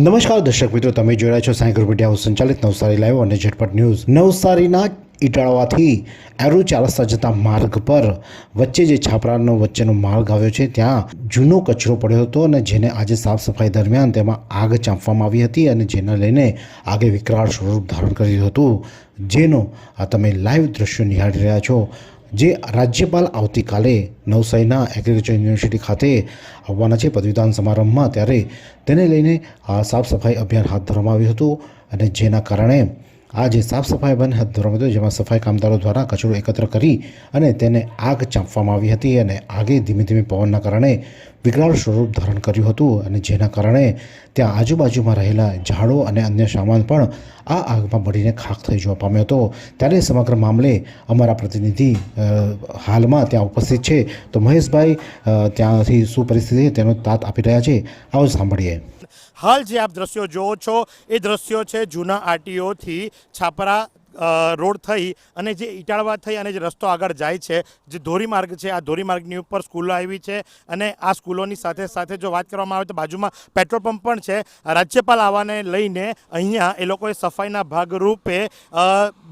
નમસ્કાર દર્શક મિત્રો, તમે જોઈ રહ્યા છો સાંઈ ગ્રુપ હાઉસ સંચાલિત નવસારી લાઈવ અને ઝટપટ ન્યૂઝ. નવસારીના ઇટાળવાથી એરો રસ્તા જતા માર્ગ પર વચ્ચે જે છાપરાનો વચ્ચેનો માર્ગ આવ્યો છે, ત્યાં જૂનો કચરો પડ્યો હતો અને જેને આજે સાફ સફાઈ દરમિયાન તેમાં આગ ચાંપવામાં આવી હતી અને જેને લઈને આગે વિકરાળ સ્વરૂપ ધારણ કર્યું હતું. જેનો આ તમે લાઈવ દ્રશ્યો નિહાળી રહ્યા છો. જે રાજ્યપાલ આવતીકાલે નવસારીના એગ્રીકલ્ચર યુનિવર્સિટી ખાતે આવવાના છે. પદવીદાન સમારંભમાં ત્યારે તેને લઈને સાફ સફાઈ અભિયાન હાથ ધરવામાં આવ્યું હતું અને જેના કારણે આ જે સાફ સફાઈ અભિયાન હાથ ધરવામાં આવ્યું જેમાં સફાઈ કામદારો દ્વારા કચરો એકત્ર કરી અને તેને આગ ચાંપવામાં આવી હતી અને આગે ધીમે ધીમે પવનના કારણે વિકરાળ સ્વરૂપ ધારણ કર્યું હતું અને જેના કારણે ત્યાં આજુબાજુમાં રહેલા ઝાડો અને અન્ય સામાન પણ આ આગમાં બળીને ખાખ થઈ જવા પામ્યો હતો. ત્યારે સમગ્ર મામલે અમારા પ્રતિનિધિ હાલમાં ત્યાં ઉપસ્થિત છે. તો મહેશભાઈ ત્યાંથી શું પરિસ્થિતિ તેનો તાત આપી રહ્યા છે. આવો સાંભળીએ. હાલ જે આપ દ્રશ્યો જુઓ છો એ દ્રશ્યો છે જૂના આરટીઓથી છાપરા રોડ થઈ અને જે ઇટાળવા થઈ અને જે રસ્તો આગળ જાય છે, જે ધોરીમાર્ગ છે, આ ધોરીમાર્ગની ઉપર સ્કૂલો આવી છે અને આ સ્કૂલોની સાથે સાથે જો વાત કરવામાં આવે તો બાજુમાં પેટ્રોલ પંપ પણ છે. રાજ્યપાલ આવવાને લઈને અહીંયા એ લોકોએ સફાઈના ભાગરૂપે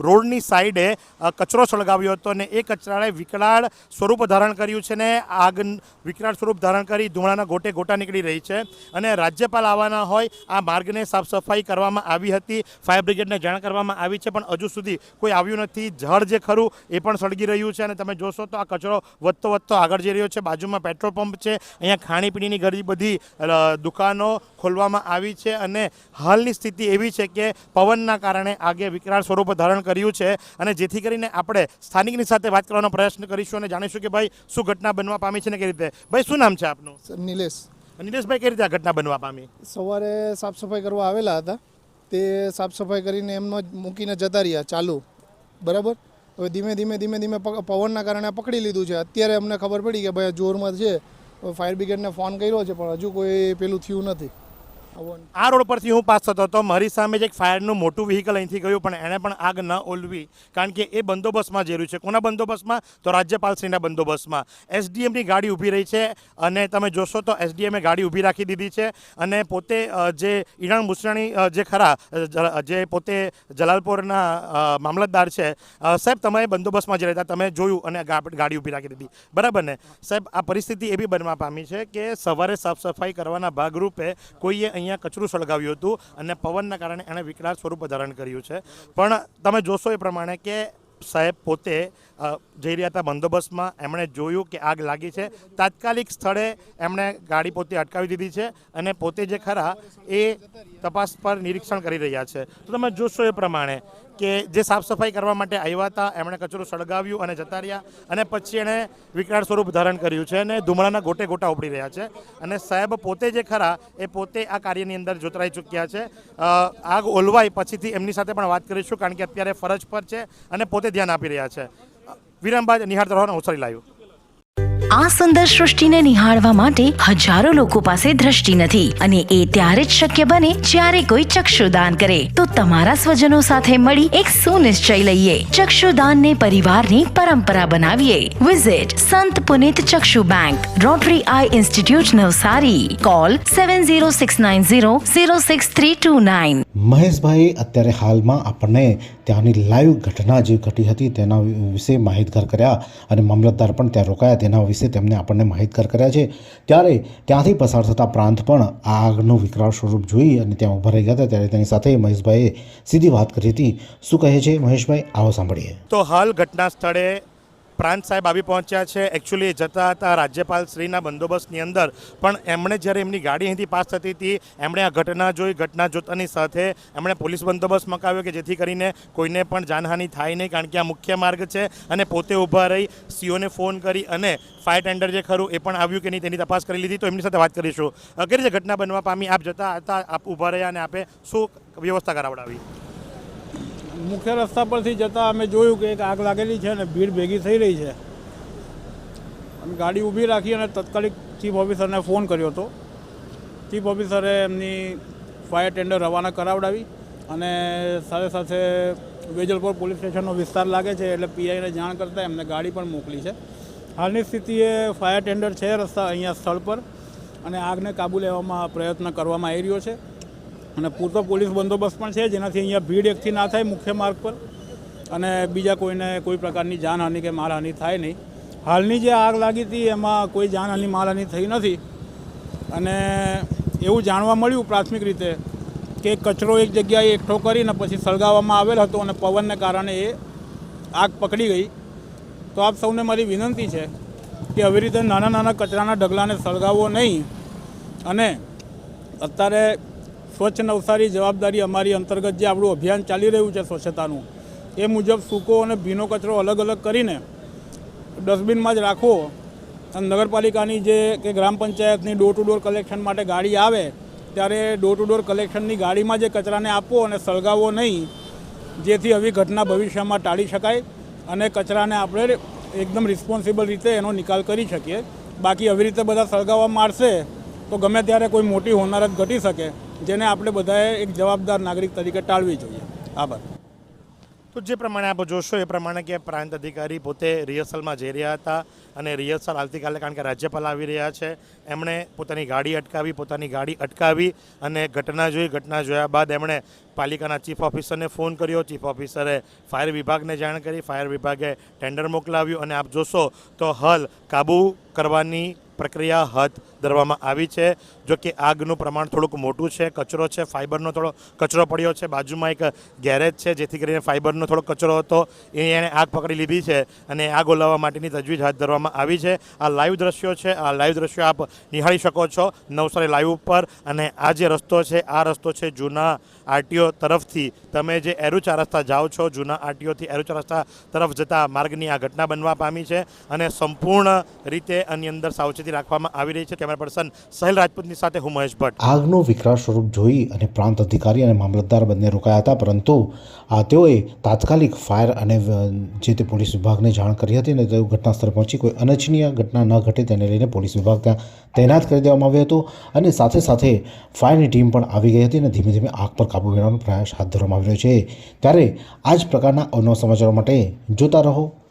રોડની સાઈડે કચરો સળગાવ્યો હતો અને એ કચરાએ વિકરાળ સ્વરૂપ ધારણ કર્યું છે ને આગ વિકરાળ સ્વરૂપ ધારણ કરી ધુમાડાના ગોટે ગોટા નીકળી રહી છે અને રાજ્યપાલ આવવાના હોય આ માર્ગને સાફ સફાઈ કરવામાં આવી હતી, ફાયર બ્રિગેડને જાણ કરવામાં આવી છે પણ હજુ સુધી કોઈ આવ્યું નથી. ઝાડ જે ખરું એ પણ સળગી રહ્યું છે અને તમે જોશો તો આ કચરો વધતો વધતો આગળ જઈ રહ્યો છે. બાજુમાં પેટ્રોલ પંપ છે. અહીંયા ખાણીપીણીની ઘણી બધી દુકાનો ખોલવામાં આવી છે અને હાલની સ્થિતિ એવી છે કે પવનના કારણે આગે વિકરાળ સ્વરૂપ ધારણ કર્યું છે અને જેથી કરીને આપણે સ્થાનિકની સાથે વાત કરવાનો પ્રયત્ન કરીશું અને જાણીશું કે ભાઈ શું ઘટના બનવા પામી છે ને કઈ રીતે. ભાઈ શું નામ છે આપનું? સર નિલેશ. નિલેશભાઈ કઈ રીતે આ ઘટના બનવા પામી? સવારે સાફ સફાઈ કરવા આવેલા હતા. તે સાફ સફાઈ કરીને એમનો જ મૂકીને જતા રહ્યા ચાલુ. બરાબર? હવે ધીમે ધીમે ધીમે ધીમે પવનના કારણે પકડી લીધું છે. અત્યારે અમને ખબર પડી કે ભાઈ જોરમાં છે, ફાયર બ્રિગેડને ફોન કર્યો છે, પણ હજુ કોઈ પેલું થયું નથી. આ રોડ પરથી હું પાસ થતો હતો. મારી સામે જ એક ફાયરનું મોટું વ્હીકલ અહીંથી ગયું, પણ એણે પણ આગ ન ઓલવી, કારણ કે એ બંદોબસ્તમાં જઈ રહ્યું છે. કોના બંદોબસ્તમાં? તો રાજ્યપાલશ્રીના બંદોબસ્તમાં. એસડીએમની ગાડી ઊભી રહી છે અને તમે જોશો તો એસડીએમે ગાડી ઊભી રાખી દીધી છે અને પોતે જે ઈરાણ મુસરાણી જે ખરા જે પોતે જલાલપોરના મામલતદાર છે સાહેબ તમે બંદોબસ્તમાં જ રહેતા, તમે જોયું અને ગાડી ઊભી રાખી દીધી. બરાબર ને? સાહેબ, આ પરિસ્થિતિ એવી બનવા પામી છે કે સવારે સાફ સફાઈ કરવાના ભાગરૂપે કોઈએ અહીંયા કચરું સળગાવ્યું હતું અને પવનના કારણે એણે વિકરાળ સ્વરૂપ ધારણ કર્યું છે. પણ તમે જોશો એ પ્રમાણે કે સાહેબ પોતે જઈ રહ્યા હતા બંદોબસ્તમાં. એમણે જોયું કે આગ લાગી છે. તાત્કાલિક સ્થળે એમણે ગાડી પોતે અટકાવી દીધી છે અને પોતે જે ખરા એ તપાસ પર નિરીક્ષણ કરી રહ્યા છે. તો તમે જોશો એ પ્રમાણે કે જે સાફ સફાઈ કરવા માટે આવ્યા હતા, એમણે કચરો સળગાવ્યું અને જતા રહ્યા અને પછી એણે વિકરાળ સ્વરૂપ ધારણ કર્યું છે અને ધુમાડાના ગોટે ગોટા ઉપડી રહ્યા છે. અને સાહેબ પોતે જે ખરા, એ પોતે આ કાર્યની અંદર જોતરાઈ ચૂક્યા છે. આગ ઓલવાય પછીથી એમની સાથે પણ વાત કરીશું, કારણ કે અત્યારે ફરજ પર છે અને પોતે ધ્યાન આપી રહ્યા છે. વિરામ બાદ નિહાળ તરફ નવસારી લાવ્યું. આ સુંદર સૃષ્ટિને નિહાળવા માટે હજારો લોકો પાસે દ્રષ્ટિ નથી અને એ ત્યારે જ શક્ય બને જ્યારે કોઈ ચક્ષુદાન કરે. તો તમારા સ્વજનો સાથે મળી એક સુનિશ્ચય લઈએ. ચક્ષુદાનને પરિવારની પરંપરા બનાવીએ. Visit Sant Punit Chakshu bank Rotary eye institute Navsari. Call seven zero six nine zero zero six three two nine Maheshbhai, અત્યારે હાલમાં આપણને ત્યાંની લાઈવ ઘટના જે ઘટી હતી તેના વિશે માહિતગાર કર્યા અને મામલતદાર પણ ત્યાં રોકાયા તેના વિશે તેમને આપણને માહિતગાર કર્યા છે. ત્યારે ત્યાંથી પસાર થતા પ્રાંત પણ આ આગનું વિકરાળ સ્વરૂપ જોઈ અને ત્યાં ઊભા રહી ગયા હતા. ત્યારે તેની સાથે મહેશભાઈએ સીધી વાત કરી હતી. શું કહે છે મહેશભાઈ? આવો સાંભળીએ. તો હાલ ઘટના સ્થળે પ્રાંત સાહેબ આવી પહોંચ્યા છે. એકચ્યુઅલી જતા હતા રાજ્યપાલ શ્રીના બંદોબસ્તની અંદર. પણ એમણે જ્યારે એમની ગાડી અહીંથી પાસ થતી હતી, એમણે આ ઘટના જોઈ, ઘટના જોતાની સાથે એમણે પોલીસ બંદોબસ્ત મકાવ્યો કે જેથી કરીને કોઈને પણ જાનહાનિ થાય નહીં, કારણ કે આ મુખ્ય માર્ગ છે અને પોતે ઊભા રહી સીઓને ફોન કરી અને ફાયર ટેન્ડર જે ખરું એ પણ આવ્યું કે નહીં તેની તપાસ કરી લીધી. તો એમની સાથે વાત કરીશું. અગર જે ઘટના બનવા પામી આપ જતા હતા, આપ ઊભા રહ્યા અને આપે શું વ્યવસ્થા કરાવડાવી? મુખ્ય રસ્તા પરથી જતાં અમે જોયું કે એક આગ લાગેલી છે અને ભીડ ભેગી થઈ રહી છે. અમે ગાડી ઊભી રાખી અને તાત્કાલિક ચીફ ઓફિસરને ફોન કર્યો હતો. ચીફ ઓફિસરે એમની ફાયર ટેન્ડર રવાના કરાવડાવી અને સાથે સાથે વેજલપોર પોલીસ સ્ટેશનનો વિસ્તાર લાગે છે એટલે પીઆઈને જાણ કરતાં એમને ગાડી પણ મોકલી છે. હાલની સ્થિતિએ ફાયર ટેન્ડર છે રસ્તા અહીંયા સ્થળ પર અને આગને કાબુ લેવામાં પ્રયત્ન કરવામાં આવી રહ્યો છે. અને પૂરતો પોલીસ બંદોબસ્ત પણ છે, જેનાથી અહીંયા ભીડ એકથી ના થાય મુખ્ય માર્ગ પર. અને બીજા કોઈને કોઈ પ્રકારની જાનહાનિ કે માલહાનિ થાય નહીં. હાલની જે આગ લાગી હતી, એમાં કોઈ જાનહાનિ માલહાનિ થઈ નથી. અને એવું જાણવા મળ્યું પ્રાથમિક રીતે કે કચરો એક જગ્યાએ એકઠો કરીને પછી સળગાવવામાં આવેલ હતો અને પવનને કારણે એ આગ પકડી ગઈ. તો આપ સૌને મારી વિનંતી છે કે આવી રીતે નાના નાના કચરાના ઢગલાને સળગાવવો નહીં. અને અત્યારે સ્વચ્છ નવસારી જવાબદારી અમારી અંતર્ગત જે આપણું અભિયાન ચાલી રહ્યું છે સ્વચ્છતાનું, એ મુજબ સૂકો અને ભીનો કચરો અલગ અલગ કરીને ડસ્ટબિનમાં જ રાખવો અને નગરપાલિકાની જે કે ગ્રામ પંચાયતની ડોર ટુ ડોર કલેક્શન માટે ગાડી આવે, ત્યારે ડોર ટુ ડોર કલેક્શનની ગાડીમાં જે કચરાને આપવો અને સળગાવવો નહીં, જેથી આવી ઘટના ભવિષ્યમાં ટાળી શકાય અને કચરાને આપણે એકદમ રિસ્પોન્સિબલ રીતે એનો નિકાલ કરી શકીએ. બાકી આવી રીતે બધા સળગાવવા મારશે, તો ગમે ત્યારે કોઈ મોટી હોનારત ઘટી શકે. જેને આપણે બધાએ એક જવાબદાર નાગરિક તરીકે ટાળવી જોઈએ. આભાર. તો જે પ્રમાણે આપ જોશો, એ પ્રમાણે કે પ્રાંત અધિકારી પોતે રિહર્સલમાં જઈ રહ્યા હતા અને રિહર્સલ આવતીકાલે કારણ કે રાજ્યપાલ આવી રહ્યા છે, એમણે પોતાની ગાડી અટકાવી, પોતાની ગાડી અટકાવી અને ઘટના જોઈ, ઘટના જોયા બાદ એમણે પાલિકાના ચીફ ઓફિસરને ફોન કર્યો. ચીફ ઓફિસરે ફાયર વિભાગને જાણ કરી, ફાયર વિભાગે ટેન્ડર મોકલાવ્યું અને આપ જોશો તો હાલ કાબૂ કરવાની પ્રક્રિયા હાથ ધરવામાં આવી છે. જો કે આગનું પ્રમાણ થોડુંક મોટું છે, કચરો છે, ફાઇબરનો થોડો કચરો પડ્યો છે. બાજુમાં એક ગેરેજ છે, જેથી કરીને ફાઇબરનો થોડો કચરો હતો. એણે આગ પકડી લીધી છે અને આગ ઓલાવવા માટેની તજવીજ હાથ ધરવામાં આવી છે. આ લાઈવ દ્રશ્યો છે. આ લાઈવ દ્રશ્યો આપ નિહાળી શકો છો નવસારી લાઈવ ઉપર. અને આ જે રસ્તો છે, આ રસ્તો છે જૂના આરટીઓ તરફથી. તમે જે એરુચા રસ્તા જાઓ છો, જૂના આરટીઓથી એરુચા રસ્તા તરફ જતા માર્ગની આ ઘટના બનવા પામી છે. અને સંપૂર્ણ રીતે આની અંદર સાવચેતી રાખવામાં આવી રહી છે. કેમેરા પર્સન સહેલ રાજપૂતની સાથે હું મહેશ ભટ્ટ. આગનું વિકરાળ સ્વરૂપ જોઈ અને પ્રાંત અધિકારી અને મામલતદાર બંને રોકાયા હતા, પરંતુ આ તેઓએ તાત્કાલિક ફાયર અને જે તે પોલીસ વિભાગને જાણ કરી હતી અને તેઓ ઘટના સ્થળે પહોંચી કોઈ અનિચ્છનીય ઘટના ન ઘટે તેને લઈને પોલીસ વિભાગ ત્યાં તૈનાત કરી દેવામાં આવ્યો હતો અને સાથે સાથે ફાયરની ટીમ પણ આવી ગઈ હતી અને ધીમે ધીમે આગ પર કાબૂ મેળવવાનો પ્રયાસ હાથ ધરવામાં આવી રહ્યો છે. ત્યારે આ જ પ્રકારના અવનવા સમાચારો માટે જોતા રહો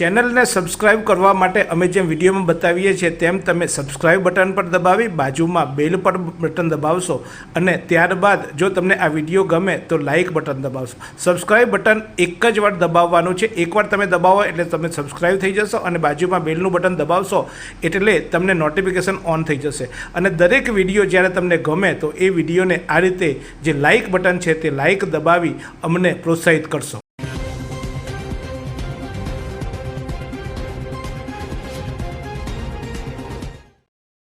ચેનલને સબસ્ક્રાઇબ કરવા માટે અમે જેમ વિડીયોમાં બતાવીએ છીએ તેમ તમે સબસ્ક્રાઇબ બટન પર દબાવી બાજુમાં બેલ પર બટન દબાવશો અને ત્યારબાદ જો તમને આ વીડિયો ગમે તો લાઇક બટન દબાવશો. સબસ્ક્રાઇબ બટન એક જ વાર દબાવવાનું છે. એકવાર તમે દબાવો એટલે તમે સબસ્ક્રાઇબ થઈ જશો અને બાજુમાં બેલનું બટન દબાવશો એટલે તમને નોટિફિકેશન ઓન થઈ જશે. અને દરેક વીડિયો જ્યારે તમને ગમે તો એ વિડીયોને આ રીતે જે લાઇક બટન છે તે લાઇક દબાવી અમને પ્રોત્સાહિત કરશો.